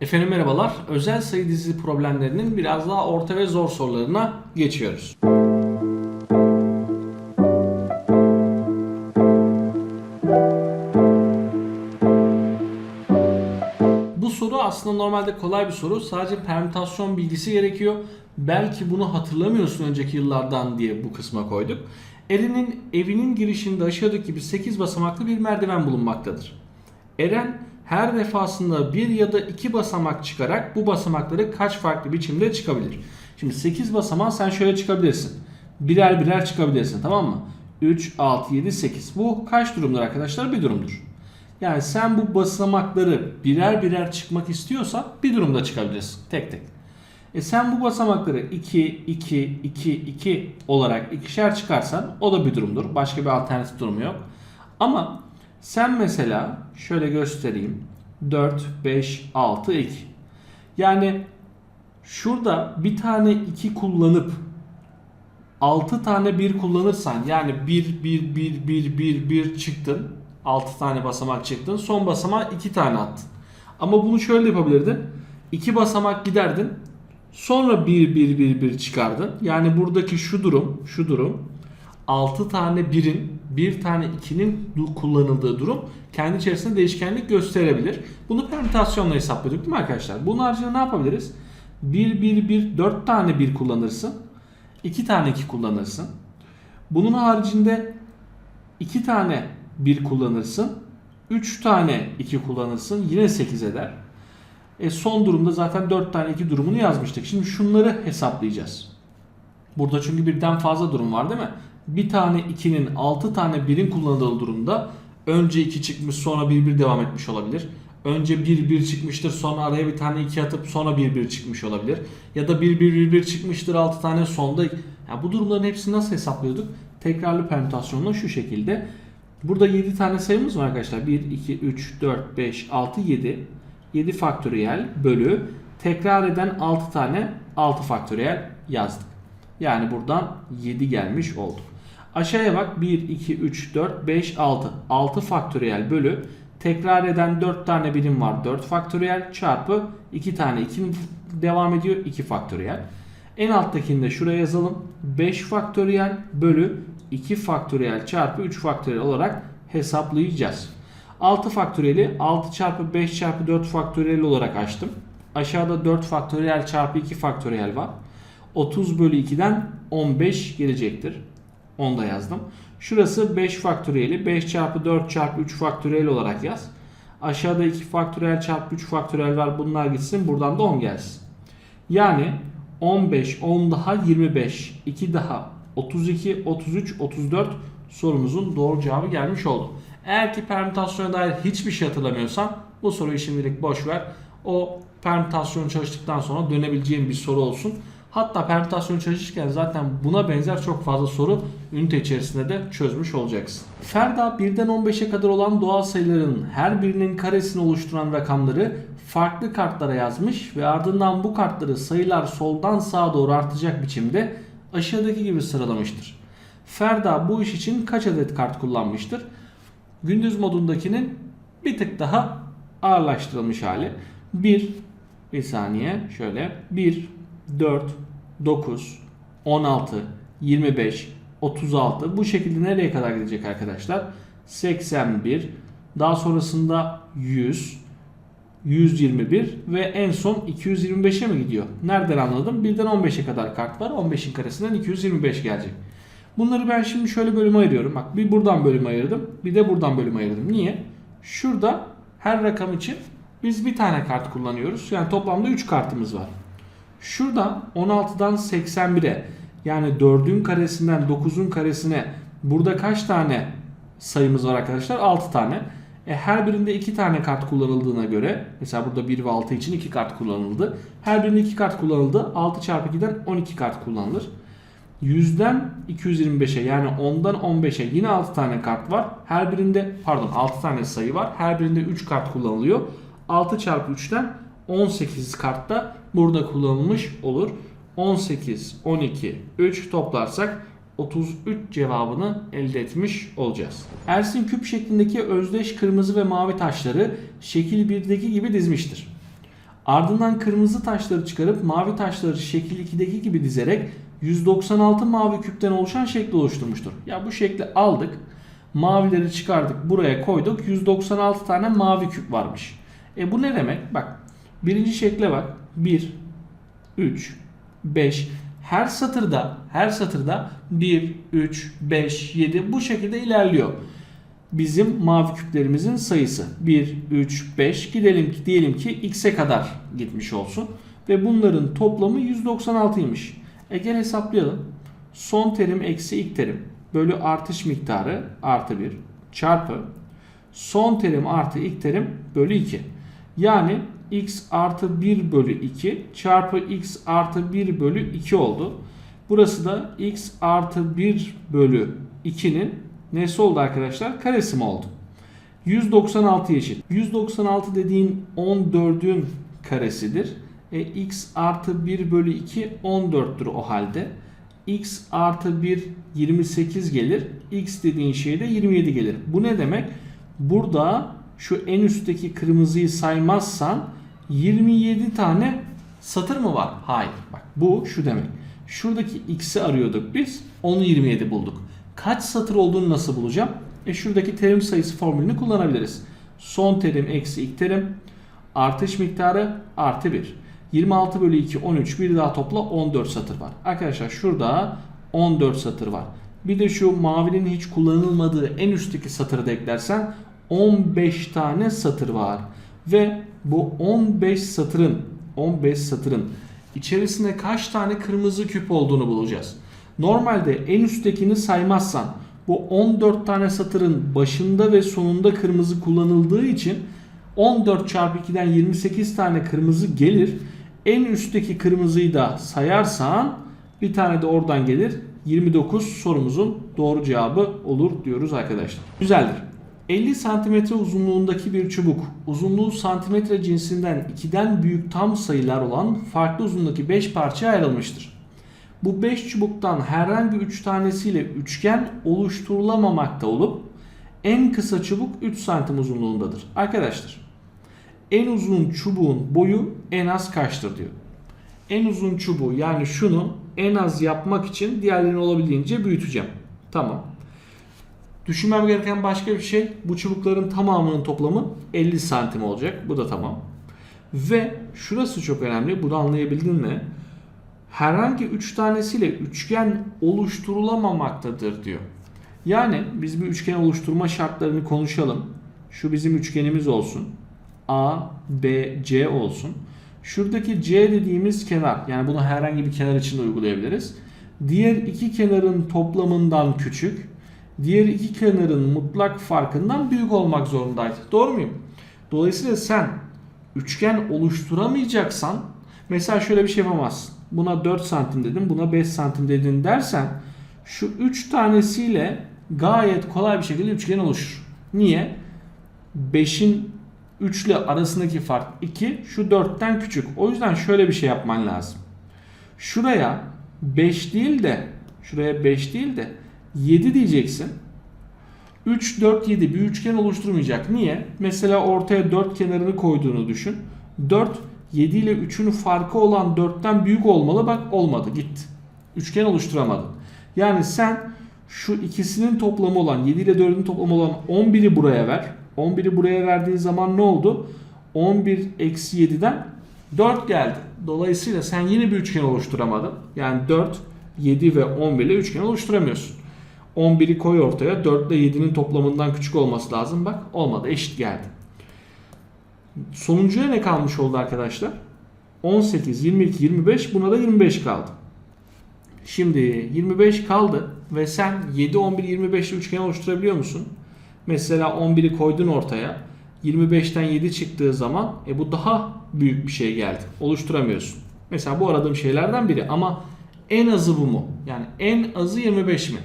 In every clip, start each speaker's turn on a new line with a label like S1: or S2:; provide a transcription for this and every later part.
S1: Efendim merhabalar. Özel sayı dizisi problemlerinin biraz daha orta ve zor sorularına geçiyoruz. Bu soru aslında normalde kolay bir soru. Sadece permütasyon bilgisi gerekiyor. Belki bunu hatırlamıyorsun önceki yıllardan diye bu kısma koyduk. Eren'in evinin girişinde aşağıdaki gibi 8 basamaklı bir merdiven bulunmaktadır. Eren her defasında bir ya da iki basamak çıkarak bu basamakları kaç farklı biçimde çıkabilir? Şimdi 8 basamağı sen şöyle çıkabilirsin. Birer birer çıkabilirsin tamam mı? 3, 6, 7, 8. Bu kaç durumdur arkadaşlar? Bir durumdur. Yani sen bu basamakları birer birer çıkmak istiyorsan bir durumda çıkabilirsin tek tek. E sen bu basamakları 2, 2, 2, 2 olarak ikişer çıkarsan o da bir durumdur. Başka bir alternatif durumu yok. Ama sen mesela şöyle göstereyim. 4, 5, 6, 2. Yani şurada bir tane 2 kullanıp 6 tane 1 kullanırsan yani 1, 1, 1, 1, 1, 1 çıktın. 6 tane basamak çıktın. Son basamağa 2 tane attın. Ama bunu şöyle yapabilirdin. 2 basamak giderdin. Sonra 1 1 1 1 çıkardın. Yani buradaki şu durum, şu durum 6 tane 1'in, 1 tane 2'nin kullanıldığı durum kendi içerisinde değişkenlik gösterebilir. Bunu permütasyonla hesapladık değil mi arkadaşlar? Bunun haricinde ne yapabiliriz? 1 1 1 4 tane 1 kullanırsın. 2 tane 2 kullanırsın. Bunun haricinde 2 tane 1 kullanırsın. 3 tane 2 kullanırsın. Yine 8 eder. E son durumda zaten 4 tane 2 durumunu yazmıştık. Şimdi şunları hesaplayacağız. Burada çünkü birden fazla durum var değil mi? Bir tane 2'nin 6 tane 1'in kullanıldığı durumda önce 2 çıkmış sonra 1 1 devam etmiş olabilir. Önce 1 1 çıkmıştır sonra araya bir tane 2 atıp sonra 1 1 çıkmış olabilir. Ya da 1 1 1 1 çıkmıştır 6 tane sonda. Yani bu durumların hepsini nasıl hesaplıyorduk? Tekrarlı permütasyonla şu şekilde. Burada 7 tane sayımız var arkadaşlar. 1, 2, 3, 4, 5, 6, 7. 7 faktöriyel bölü tekrar eden 6 tane 6 faktöriyel yazdık. Yani buradan 7 gelmiş oldu. Aşağıya bak 1, 2, 3, 4, 5, 6. 6 faktöriyel bölü tekrar eden 4 tane birim var 4 faktöriyel çarpı 2 tane 2 devam ediyor 2 faktöriyel. En alttakini de şuraya yazalım. 5 faktöriyel bölü 2 faktöriyel çarpı 3 faktöriyel olarak hesaplayacağız. 6 faktöriyeli 6 çarpı 5 çarpı 4 faktöriyel olarak açtım. Aşağıda 4 faktöriyel çarpı 2 faktöriyel var. 30 bölü 2'den 15 gelecektir. Onu da yazdım. Şurası 5 faktöriyeli 5 çarpı 4 çarpı 3 faktöriyel olarak yaz. Aşağıda 2 faktöriyel çarpı 3 faktöriyel var. Bunlar gitsin. Buradan da 10 gelsin. Yani 15, 10 daha 25, 2 daha 32, 33, 34 sorumuzun doğru cevabı gelmiş oldu. Eğer ki permütasyona dair hiçbir şey hatırlamıyorsan bu soruyu şimdilik boş ver. O permütasyon çalıştıktan sonra dönebileceğin bir soru olsun. Hatta permütasyon çalışırken zaten buna benzer çok fazla soru ünite içerisinde de çözmüş olacaksın. Ferda 1'den 15'e kadar olan doğal sayıların her birinin karesini oluşturan rakamları farklı kartlara yazmış ve ardından bu kartları sayılar soldan sağa doğru artacak biçimde aşağıdaki gibi sıralamıştır. Ferda bu iş için kaç adet kart kullanmıştır? Gündüz modundakinin bir tık daha ağırlaştırılmış hali. 1 bir saniye şöyle 1 4 9 16 25 36 bu şekilde nereye kadar gidecek arkadaşlar? 81 daha sonrasında 100 121 ve en son 225'e mi gidiyor? Nereden anladım? 1'den 15'e kadar kart var. 15'in karesinden 225 gelecek. Bunları ben şimdi şöyle bölüme ayırıyorum. Bak bir buradan bölüme ayırdım. Bir de buradan bölüme ayırdım. Niye? Şurada her rakam için biz bir tane kart kullanıyoruz. Yani toplamda 3 kartımız var. Şurada 16'dan 81'e yani 4'ün karesinden 9'un karesine burada kaç tane sayımız var arkadaşlar? 6 tane. E her birinde 2 tane kart kullanıldığına göre mesela burada 1 ve 6 için 2 kart kullanıldı. Her birinde 2 kart kullanıldı. 6 çarpı 2'den 12 kart kullanılır. 100'den 225'e yani 10'dan 15'e yine 6 tane kart var. Her birinde pardon 6 tane sayı var. Her birinde 3 kart kullanılıyor. 6 çarpı 3'ten 18 kart da burada kullanılmış olur. 18, 12, 3 toplarsak 33 cevabını elde etmiş olacağız. Ersin küp şeklindeki özdeş kırmızı ve mavi taşları şekil 1'deki gibi dizmiştir. Ardından kırmızı taşları çıkarıp mavi taşları şekil 2'deki gibi dizerek 196 mavi küpten oluşan şekli oluşturmuştur. Ya bu şekli aldık. Mavileri çıkardık. Buraya koyduk. 196 tane mavi küp varmış. E bu ne demek? Bak birinci şekle bak. 1, 3, 5. Her satırda her satırda 1, 3, 5, 7 bu şekilde ilerliyor. Bizim mavi küplerimizin sayısı 1, 3, 5 gidelim ki diyelim ki x'e kadar gitmiş olsun. Ve bunların toplamı 196'ymış. E gel hesaplayalım. Son terim eksi ilk terim bölü artış miktarı artı 1 çarpı son terim artı ilk terim bölü 2. Yani x artı 1 bölü 2 çarpı x artı 1 bölü 2 oldu. Burası da x artı 1 bölü 2'nin nesi oldu arkadaşlar? Karesi mi oldu? 196 eşit. 196 dediğin 14'ün karesidir. E, x artı 1 bölü 2 14'tür o halde. x artı 1 28 gelir. x dediğin şey de 27 gelir. Bu ne demek? Burada şu en üstteki kırmızıyı saymazsan 27 tane satır mı var? Hayır. Bak bu şu demek. Şuradaki x'i arıyorduk biz. Onu 27 bulduk. Kaç satır olduğunu nasıl bulacağım? E şuradaki terim sayısı formülünü kullanabiliriz. Son terim eksi ilk terim artış miktarı artı 1. 26 bölü 2 13 bir daha topla 14 satır var. Arkadaşlar şurada 14 satır var. Bir de şu mavinin hiç kullanılmadığı en üstteki satırı da eklersen 15 tane satır var. Ve bu 15 satırın 15 satırın içerisinde kaç tane kırmızı küp olduğunu bulacağız. Normalde en üsttekini saymazsan bu 14 tane satırın başında ve sonunda kırmızı kullanıldığı için 14 çarpı 2'den 28 tane kırmızı gelir. En üstteki kırmızıyı da sayarsan bir tane de oradan gelir. 29 sorumuzun doğru cevabı olur diyoruz arkadaşlar. Güzeldir. 50 santimetre uzunluğundaki bir çubuk uzunluğu santimetre cinsinden 2'den büyük tam sayılar olan farklı uzunluktaki 5 parçaya ayrılmıştır. Bu 5 çubuktan herhangi 3 tanesiyle üçgen oluşturulamamakta olup en kısa çubuk 3 santim uzunluğundadır. Arkadaşlar en uzun çubuğun boyu en az kaçtır diyor. En uzun çubuğu yani şunu en az yapmak için diğerlerini olabildiğince büyüteceğim. Tamam. Düşünmem gereken başka bir şey bu çubukların tamamının toplamı 50 santim olacak. Bu da tamam. Ve şurası çok önemli. Bunu anlayabildin mi? Herhangi 3 tanesiyle üçgen oluşturulamamaktadır diyor. Yani biz bir üçgen oluşturma şartlarını konuşalım. Şu bizim üçgenimiz olsun. A, B, C olsun. Şuradaki C dediğimiz kenar yani bunu herhangi bir kenar için uygulayabiliriz. Diğer iki kenarın toplamından küçük, diğer iki kenarın mutlak farkından büyük olmak zorundaydı. Doğru muyum? Dolayısıyla sen üçgen oluşturamayacaksan mesela şöyle bir şey yapamazsın. Buna 4 santim dedim, buna 5 santim dedin dersen şu 3 tanesiyle gayet kolay bir şekilde üçgen oluşur. Niye? 5'in 3 ile arasındaki fark 2, şu 4'ten küçük. O yüzden şöyle bir şey yapman lazım. Şuraya 5 değil de şuraya 5 değil de 7 diyeceksin. 3, 4, 7 bir üçgen oluşturmayacak. Niye? Mesela ortaya 4 kenarını koyduğunu düşün. 4, 7 ile 3'ün farkı olan 4'ten büyük olmalı. Bak olmadı gitti. Üçgen oluşturamadın. Yani sen şu ikisinin toplamı olan 7 ile 4'ün toplamı olan 11'i buraya ver. 11'i buraya verdiğin zaman ne oldu? 11 eksi 7'den 4 geldi. Dolayısıyla sen yine bir üçgen oluşturamadın. Yani 4, 7 ve 11 ile üçgen oluşturamıyorsun. 11'i koy ortaya. 4 ile 7'nin toplamından küçük olması lazım. Bak olmadı. Eşit geldi. Sonuncuya ne kalmış oldu arkadaşlar? 18, 22, 25. Buna da 25 kaldı. Şimdi 25 kaldı ve sen 7, 11, 25 ile üçgen oluşturabiliyor musun? Mesela 11'i koydun ortaya. 25'ten 7 çıktığı zaman e bu daha büyük bir şey geldi. Oluşturamıyorsun. Mesela bu aradığım şeylerden biri ama en azı bu mu? Yani en azı 25 mi?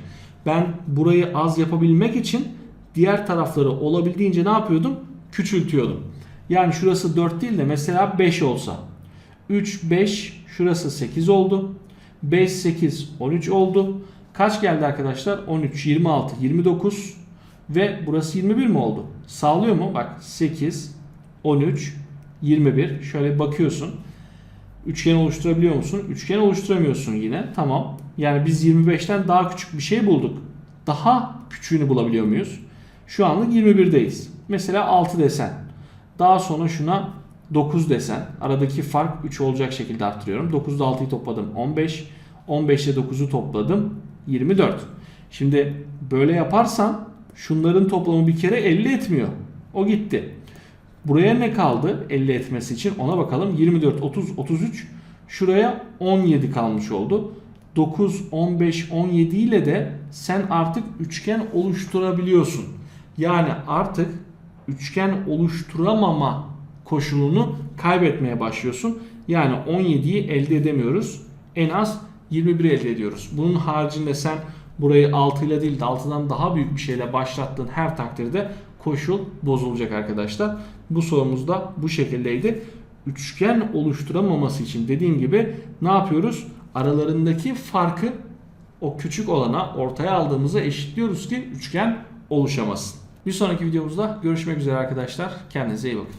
S1: Ben burayı az yapabilmek için diğer tarafları olabildiğince ne yapıyordum? Küçültüyordum. Yani şurası 4 değil de mesela 5 olsa. 3, 5, şurası 8 oldu. 5, 8, 13 oldu. Kaç geldi arkadaşlar? 13, 26, 29 ve burası 21 mi oldu? Sağlıyor mu? Bak 8, 13, 21. Şöyle bakıyorsun. Üçgen oluşturabiliyor musun? Üçgen oluşturamıyorsun yine. Tamam. Yani biz 25'ten daha küçük bir şey bulduk. Daha küçüğünü bulabiliyor muyuz? Şu anlık 21'deyiz. Mesela 6 desen. Daha sonra şuna 9 desen. Aradaki fark 3 olacak şekilde arttırıyorum. 9'da 6'yı topladım 15. 15 ile 9'u topladım 24. Şimdi böyle yaparsan şunların toplamı bir kere 50 etmiyor. O gitti. Buraya ne kaldı 50 etmesi için ona bakalım. 24, 30, 33. Şuraya 17 kalmış oldu. 9, 15, 17 ile de sen artık üçgen oluşturabiliyorsun. Yani artık üçgen oluşturamama koşulunu kaybetmeye başlıyorsun. Yani 17'yi elde edemiyoruz. En az 21 elde ediyoruz. Bunun haricinde sen burayı 6 ile değil de 6'dan daha büyük bir şeyle başlattığın her takdirde koşul bozulacak arkadaşlar. Bu sorumuz da bu şekildeydi. Üçgen oluşturamaması için dediğim gibi ne yapıyoruz? Aralarındaki farkı o küçük olana ortaya aldığımızda eşitliyoruz ki üçgen oluşamasın. Bir sonraki videomuzda görüşmek üzere arkadaşlar. Kendinize iyi bakın.